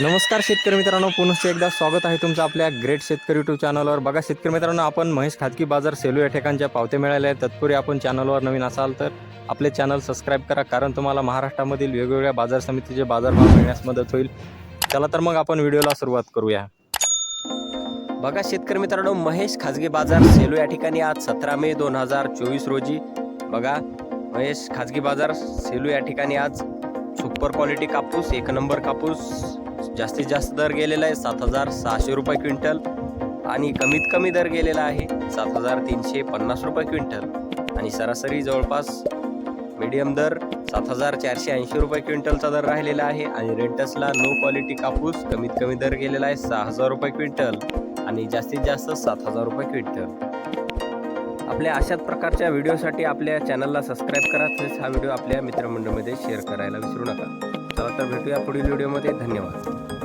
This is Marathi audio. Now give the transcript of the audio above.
नमस्कार शेतकरी मित्रांनो पुनश्च एकदा स्वागत आहे तुमचं आपल्या ग्रेट शेतकरी यूट्यूब चॅनलवर. बघा शेतकरी मित्रांनो आपण महेश खाजगी बाजार सेलू या ठिकाणच्या पावते मिळाल्या आहेत. तत्पूर्वी आपण चॅनलवर नवीन असाल तर आपले चॅनल सबस्क्राईब करा कारण तुम्हाला महाराष्ट्रामधील वेगवेगळ्या बाजार समितीचे बाजारभाव मिळण्यास मदत होईल. चला तर मग आपण व्हिडिओला सुरुवात करूया. बघा शेतकरी मित्रांनो महेश खाजगी बाजार सेलू या ठिकाणी आज सतरा मे दोन हजार चोवीस रोजी. बघा महेश खाजगी बाजार सेलू या ठिकाणी आज सुपर क्वालिटी कापूस एक नंबर कापूस जास्तीत जास्त दर गेलेला आहे सात हजार सहाशे रुपये क्विंटल आणि कमीत कमी दर गेलेला आहे सात हजार तीनशे पन्नास रुपये क्विंटल. आणि सरासरी जवळपास मीडियम दर सात हजार चारशे ऐंशी रुपये क्विंटलचा दर राहिलेला आहे आणि रेंटसला लो क्वालिटी कापूस कमीत कमी दर गेलेला आहे सहा हजार रुपये क्विंटल आणि जास्तीत जास्त सात हजार रुपये क्विंटल. आपल्या अशाच प्रकारच्या व्हिडिओसाठी आपल्या चॅनलला सबस्क्राईब करा. तसेच हा व्हिडिओ आपल्या मित्रमंडळीमध्ये शेअर करायला विसरू नका. चला तर भेटूया पुढील व्हिडिओमध्ये. धन्यवाद.